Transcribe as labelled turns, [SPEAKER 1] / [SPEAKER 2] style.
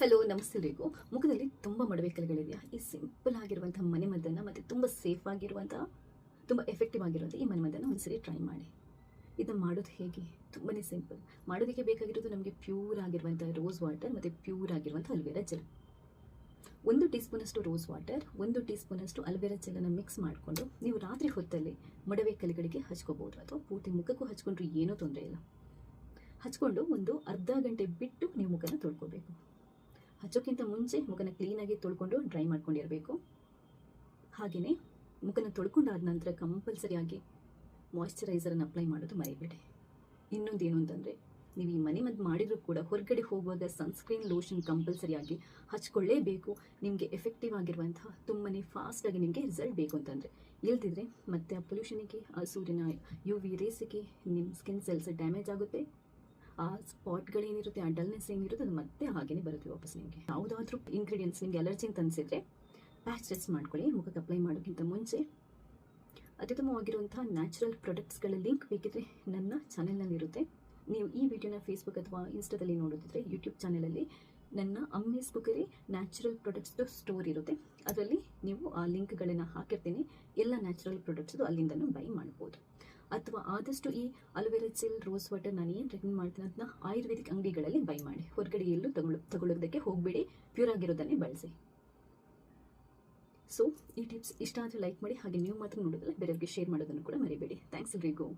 [SPEAKER 1] Hello ನಮಸ್ತೆ ಎಲ್ರಿಗೂ ಮುಖದಲ್ಲಿ ತುಂಬ ಮಡವೆ ಕಲೆಗಳಿದೆಯಾ ಈ ಸಿಂಪಲ್ ಆಗಿರುವಂಥ ಮನೆಮದ್ದನ್ನು ಮತ್ತು ತುಂಬ ಸೇಫ್ ಆಗಿರುವಂಥ ತುಂಬ ಎಫೆಕ್ಟಿವ್ ಆಗಿರುವಂಥ ಈ ಮನೆಮದ್ದನ್ನು ಒಂದ್ಸರಿ ಟ್ರೈ ಮಾಡಿ. ಇದನ್ನು ಮಾಡೋದು ಹೇಗೆ? ತುಂಬಾ ಸಿಂಪಲ್ ಮಾಡೋದಕ್ಕೆ ಬೇಕಾಗಿರೋದು? ನಮಗೆ ಪ್ಯೂರ್ ಆಗಿರುವಂಥ ರೋಸ್ ವಾಟರ್ ಮತ್ತು ಪ್ಯೂರ್ ಆಗಿರುವಂಥ ಅಲ್ವೇರಾ ಜೆಲ್ ಒಂದು ಟೀ ಸ್ಪೂನಷ್ಟು ರೋಸ್ ವಾಟರ್ ಒಂದು ಟೀ ಸ್ಪೂನಷ್ಟು ಅಲ್ವೇರಾ ಜೆಲ್ಲನ್ನು ಮಿಕ್ಸ್ ಮಾಡಿಕೊಂಡು ನೀವು ರಾತ್ರಿ ಹೊತ್ತಲ್ಲಿ ಮಡವೆ ಕಲೆಗಳಿಗೆ ಹಚ್ಕೋಬೋದು ಅಥವಾ ಪೂರ್ತಿ ಮುಖಕ್ಕೂ ಹಚ್ಕೊಂಡ್ರೆ ಏನೂ ತೊಂದರೆ ಇಲ್ಲ. ಹಚ್ಕೊಂಡು ಒಂದು ಅರ್ಧ ಗಂಟೆ ಬಿಟ್ಟು ನೀವು ಮುಖನ ತೊಳ್ಕೊಬೇಕು. ಹಚ್ಚೋಕ್ಕಿಂತ ಮುಂಚೆ ಮುಖನ ಕ್ಲೀನಾಗಿ ತೊಳ್ಕೊಂಡು ಡ್ರೈ ಮಾಡ್ಕೊಂಡಿರಬೇಕು. ಹಾಗೆಯೇ ಮುಖನ ತೊಳ್ಕೊಂಡಾದ ನಂತರ ಕಂಪಲ್ಸರಿಯಾಗಿ ಮಾಯ್ಶ್ಚರೈಸರನ್ನು ಅಪ್ಲೈ ಮಾಡೋದು ಮರಿಬೇಡಿ ಇನ್ನೊಂದು ಏನು ಅಂತಂದರೆ, ನೀವು ಈ ಮನೆ ಮದ್ದು ಮಾಡಿದರೂ ಕೂಡ ಹೊರಗಡೆ ಹೋಗುವಾಗ ಸನ್ಸ್ಕ್ರೀನ್ ಲೋಷನ್ ಕಂಪಲ್ಸರಿಯಾಗಿ ಹಚ್ಕೊಳ್ಳೇಬೇಕು. ನಿಮಗೆ ಎಫೆಕ್ಟಿವ್ ಆಗಿರುವಂತಹ ತುಂಬಾ ಫಾಸ್ಟಾಗಿ ನಿಮಗೆ ರಿಸಲ್ಟ್ ಬೇಕು ಅಂತಂದರೆ. ಇಲ್ದಿದ್ರೆ ಮತ್ತೆ ಆ ಪೊಲ್ಯೂಷನಿಗೆ ಆ ಸೂರ್ಯನ ಯು ವಿ ರೇಸಿಗೆ ನಿಮ್ಮ ಸ್ಕಿನ್ ಸೆಲ್ಸ್ ಡ್ಯಾಮೇಜ್ ಆಗುತ್ತೆ. ಆ ಸ್ಪಾಟ್ಗಳೇನಿರುತ್ತೆ ಆ ಡಲ್ನೆಸ್ ಏನಿರುತ್ತೆ, ಅದು ಮತ್ತೆ ಹಾಗೇನೆ ಬರುತ್ತೆ ವಾಪಸ್ ನಿಮಗೆ. ಯಾವುದಾದ್ರೂ ಇಂಗ್ರೀಡಿಯೆಂಟ್ಸ್ ನಿಮಗೆ ಅಲರ್ಜಿ ಅಂತ ಪ್ಯಾಚ್ ಟೆಸ್ಟ್ ಮಾಡ್ಕೊಳ್ಳಿ, ಮುಖಕ್ಕೆ ಅಪ್ಲೈ ಮಾಡೋಕ್ಕಿಂತ ಮುಂಚೆ. ಅತ್ಯುತ್ತಮವಾಗಿರುವಂಥ ನ್ಯಾಚುರಲ್ ಪ್ರಾಡಕ್ಟ್ಸ್ಗಳ ಲಿಂಕ್ ಬೇಕಿದ್ರೆ ನನ್ನ ಚಾನೆಲ್ನಲ್ಲಿರುತ್ತೆ ನೀವು ಈ ವಿಡಿಯೋನ ಫೇಸ್ಬುಕ್ ಅಥವಾ ಇನ್ಸ್ಟಾದಲ್ಲಿ ನೋಡೋದಿದ್ರೆ ಯೂಟ್ಯೂಬ್ ಚಾನಲಲ್ಲಿ ನನ್ನ ಅಮ್ಮೇಸ್ ಕುಕರಿ ನ್ಯಾಚುರಲ್ ಪ್ರಾಡಕ್ಟ್ಸ್ದು ಸ್ಟೋರ್ ಇರುತ್ತೆ. ಅದರಲ್ಲಿ ನೀವು ಆ ಲಿಂಕ್ಗಳನ್ನು ಹಾಕಿರ್ತೀನಿ. ಎಲ್ಲ ನ್ಯಾಚುರಲ್ ಪ್ರಾಡಕ್ಟ್ಸ್ದು ಅಲ್ಲಿಂದನೂ ಬೈ ಮಾಡ್ಬೋದು. ಅಥವಾ ಆದಷ್ಟು ಈ ಅಲೋವೆರಾ ಜೆಲ್ ರೋಸ್ ವಾಟರ್ ನಾನು ಏನು ರೆಕಮೆಂಡ್ ಮಾಡ್ತೀನಿ ಅದನ್ನ ಆಯುರ್ವೇದಿಕ್ ಅಂಗಡಿಗಳಲ್ಲಿ ಬೈ ಮಾಡಿ. ಹೊರಗಡೆ ಎಲ್ಲೂ ತಗೊಳ್ಳೋ ತಗೊಳ್ಳೋದಕ್ಕೆ ಹೋಗಬೇಡಿ. ಪ್ಯೂರ್ ಆಗಿರೋದನ್ನೇ ಬಳಸಿ. ಸೊ ಈ ಟಿಪ್ಸ್ ಇಷ್ಟ ಆದರೆ ಲೈಕ್ ಮಾಡಿ, ಹಾಗೆ ನೀವು ಮಾತ್ರ ನೋಡೋದಲ್ಲ, ಬೇರೆಯವ್ರಿಗೆ ಶೇರ್ ಮಾಡೋದನ್ನು ಕೂಡ ಮರಿಬೇಡಿ. ಥ್ಯಾಂಕ್ಸ್ ಎಲ್ರಿಗೂ.